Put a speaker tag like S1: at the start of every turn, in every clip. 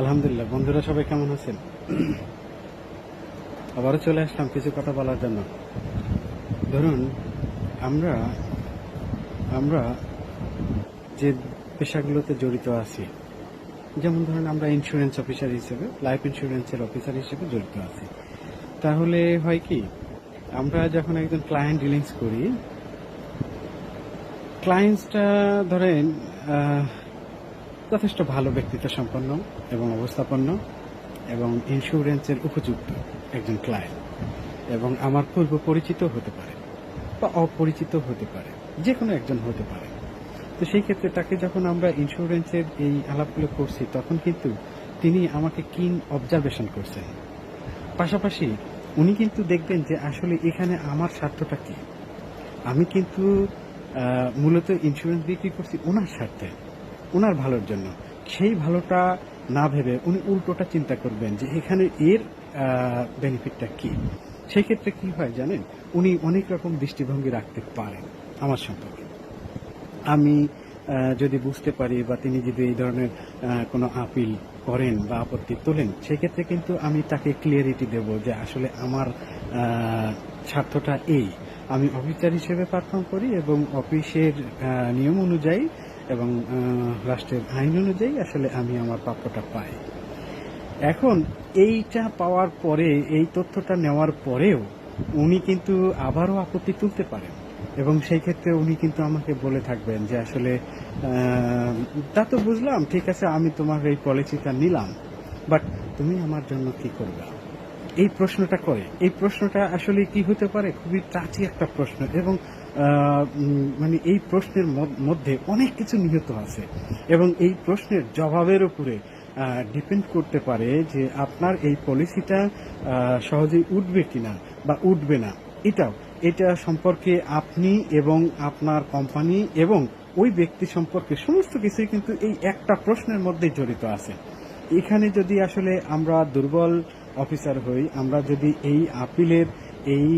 S1: আলহামদুলিল্লাহ। বন্ধুরা সবাই কেমন আছেন? আবারও চলে আসলাম কিছু কথা বলার জন্য। ধরুন, আমরা আমরা যে পেশাগুলোতে জড়িত আছি, যেমন ধরুন আমরা ইন্স্যুরেন্স অফিসার হিসেবে লাইফ ইন্স্যুরেন্সের অফিসার হিসেবে জড়িত আছি। তাহলে হয় কি, আমরা যখন একজন ক্লায়েন্ট ডিলিংস করি ক্লায়েন্টসটা ধরেন যথেষ্ট ভালো ব্যক্তিত্ব সম্পন্ন এবং অবস্থাপন্ন এবং ইন্স্যুরেন্সের উপযুক্ত একজন ক্লায়েন্ট এবং আমার পূর্ব পরিচিত হতে পারে বা অপরিচিত হতে পারে যে কোনো একজন হতে পারে। তো সেই ক্ষেত্রে তাকে যখন আমরা ইন্স্যুরেন্সের এই আলাপগুলো করছি, তখন কিন্তু তিনি আমাকে কিন অবজারভেশন করছেন। পাশাপাশি উনি কিন্তু দেখবেন যে আসলে এখানে আমার স্বার্থটা কি? আমি কিন্তু মূলত ইন্স্যুরেন্স বিক্রি করছি ওনার স্বার্থে। ওনার ভালোর জন্য। সেই ভালোটা না ভেবে উনি উল্টোটা চিন্তা করবেন যে এখানে এর বেনিফিটটা কি? সেই ক্ষেত্রে কি হয় জানেন? উনি অনেক রকম দৃষ্টিভঙ্গি রাখতে পারেন আমার সম্পর্কে। আমি যদি বুঝতে পারি বা তিনি যদি এই ধরনের কোনো আপিল করেন বা আপত্তি তোলেন সেক্ষেত্রে কিন্তু আমি তাকে ক্লিয়ারিটি দেব যে আসলে আমার স্বার্থটা এই। আমি অফিসার হিসেবে পারফর্ম করি এবং অফিসের নিয়ম অনুযায়ী এবং রাষ্ট্রের আইন অনুযায়ী আসলে আমি আমার প্রাপ্যটা পাই। এখন এইটা পাওয়ার পরে, এই তথ্যটা নেওয়ার পরেও উনি কিন্তু আবারও আপত্তি তুলতে পারেন। এবং সেই ক্ষেত্রে উনি কিন্তু আমাকে বলে থাকবেন যে আসলে তা তো বুঝলাম, ঠিক আছে, আমি তোমার এই পলিসিটা নিলাম, বাট তুমি আমার জন্য কি করবে? এই প্রশ্নটা করে। এই প্রশ্নটা আসলে কি হতে পারে? খুবই টাচি একটা প্রশ্ন। এবং মানে এই প্রশ্নের মধ্যে অনেক কিছু নিহিত আছে। এবং এই প্রশ্নের জবাবের উপরে ডিপেন্ড করতে পারে যে আপনার এই পলিসিটা সহজেই উঠবে কিনা বা উঠবে না। এটাও, এটা সম্পর্কে আপনি এবং আপনার কোম্পানি এবং ওই ব্যক্তি সম্পর্কে সমস্ত কিছুই কিন্তু এই একটা প্রশ্নের মধ্যে জড়িত আছে। এখানে যদি আসলে আমরা দুর্বল অফিসার হই, আমরা যদি এই আপিলের এই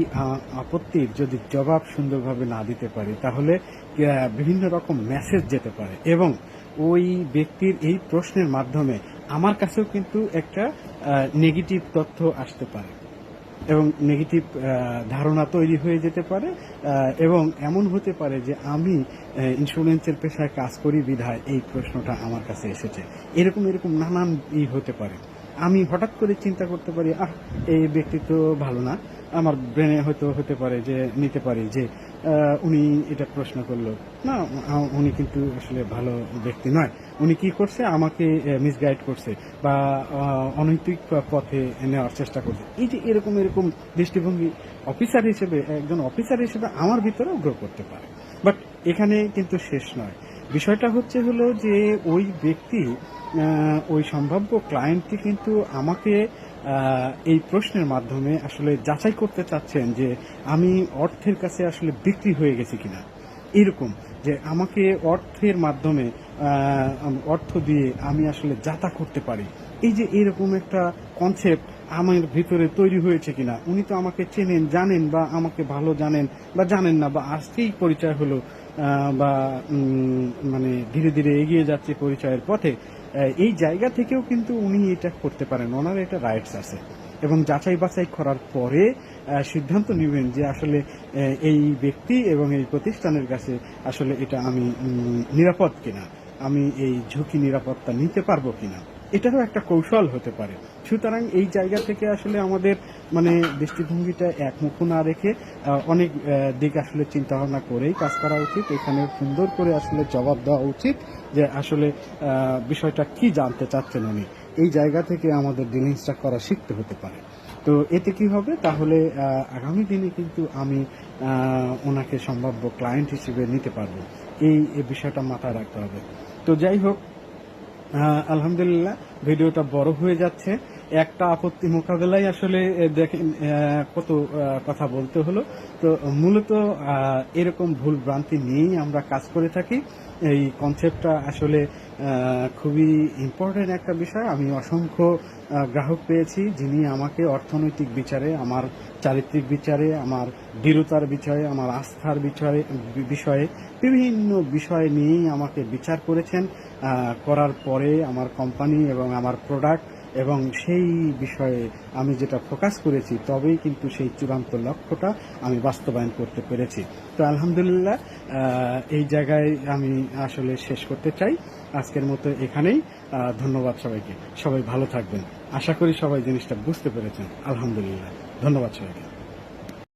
S1: আপত্তির যদি জবাব সুন্দরভাবে না দিতে পারি, তাহলে বিভিন্ন রকম মেসেজ যেতে পারে। এবং ওই ব্যক্তির এই প্রশ্নের মাধ্যমে আমার কাছেও কিন্তু একটা নেগেটিভ তথ্য আসতে পারে। এবং নেগেটিভ ধারণা তৈরি হয়ে যেতে পারে এবং এমন হতে পারে যে আমি ইন্স্যুরেন্সের পেশায় কাজ করি বিধায় এই প্রশ্নটা আমার কাছে এসেছে। এরকম এরকম নানান ই হতে পারে। আমি হঠাৎ করে চিন্তা করতে পারি, আহ, এই ব্যক্তি তো ভালো না। আমার ব্রেনে হয়তো হতে পারে যে, নিতে পারি যে উনি এটা প্রশ্ন করল। না উনি কিন্তু আসলে ভালো ব্যক্তি নয়। উনি কি করছে? আমাকে মিসগাইড করছে বা অনৈতিক পথে নেওয়ার চেষ্টা করছে। এই যে এরকম এরকম দৃষ্টিভঙ্গি অফিসার হিসেবে, একজন অফিসার হিসেবে আমার ভিতরেও গ্রো করতে পারে। বাট এখানে কিন্তু শেষ নয়। বিষয়টা হচ্ছে হলো যে ওই ব্যক্তি ওই সম্ভাব্য ক্লায়েন্টটি কিন্তু আমাকে এই প্রশ্নের মাধ্যমে আসলে যাচাই করতে চাচ্ছেন যে আমি অর্থের কাছে আসলে বিক্রি হয়ে গেছি কিনা। এরকম যে আমাকে অর্থের মাধ্যমে অর্থ দিয়ে আমি আসলে যাতা করতে পারি। এই যে এরকম একটা কনসেপ্ট আমার ভিতরে তৈরি হয়েছে কিনা, উনি তো আমাকে চেনেন, জানেন বা আমাকে ভালো জানেন বা জানেন না বা আজকেই পরিচয় হলো বা মানে ধীরে ধীরে এগিয়ে যাচ্ছে পরিচয়ের পথে এই জায়গা থেকেও কিন্তু উনি এটা করতে পারেন। ওনার এটা রাইটস আছে। এবং যাচাই বাছাই করার পরে সিদ্ধান্ত নেবেন যে আসলে এই ব্যক্তি এবং এই প্রতিষ্ঠানের কাছে আসলে এটা আমি নিরাপদ কিনা, আমি এই ঝুঁকি নিরাপত্তা নিতে পারব কিনা। এটারও একটা কৌশল হতে পারে। সুতরাং এই জায়গা থেকে আসলে আমাদের মানে দৃষ্টিভঙ্গিটা একমুখ না রেখে অনেক দিক আসলে চিন্তা ভাবনা করেই কাজ করা উচিত। এখানে সুন্দর করে আসলে জবাব দেওয়া উচিত যে আসলে বিষয়টা কি জানতে চাচ্ছেন উনি। এই জায়গা থেকে আমাদের ডিলিংসটা করা শিখতে হতে পারে। তো এতে কি হবে? তাহলে আগামী দিনে কিন্তু আমি ওনাকে সম্ভাব্য ক্লায়েন্ট হিসেবে নিতে পারব। এই বিষয়টা মাথায় রাখতে হবে। তো যাই হোক আলহামদুলিল্লাহ ভিডিওটা বড় হয়ে যাচ্ছে। একটা আপত্তি মোকাবেলায় আসলে দেখেন কত কথা বলতে হলো। তো মূলত এরকম ভুল ভ্রান্তি নিয়েই আমরা কাজ করে থাকি। এই কনসেপ্টটা আসলে খুবই ইম্পর্টেন্ট একটা বিষয়। আমি অসংখ্য গ্রাহক পেয়েছি যিনি আমাকে অর্থনৈতিক বিচারে, আমার চারিত্রিক বিচারে, আমার দৃঢ়তার বিষয়ে আমার আস্থার বিষয়ে বিষয়ে বিভিন্ন বিষয় নিয়েই আমাকে বিচার করেছেন। করার পরে আমার কোম্পানি এবং আমার প্রোডাক্ট এবং সেই বিষয়ে আমি যেটা ফোকাস করেছি, তবেই কিন্তু সেই চূড়ান্ত লক্ষ্যটা আমি বাস্তবায়ন করতে পেরেছি। তো আলহামদুলিল্লাহ এই জায়গায় আমি আসলে শেষ করতে চাই। আজকের মতো এখানেই ধন্যবাদ সবাইকে। সবাই ভালো থাকবেন। আশা করি সবাই জিনিসটা বুঝতে পেরেছেন। আলহামদুলিল্লাহ। ধন্যবাদ সবাইকে।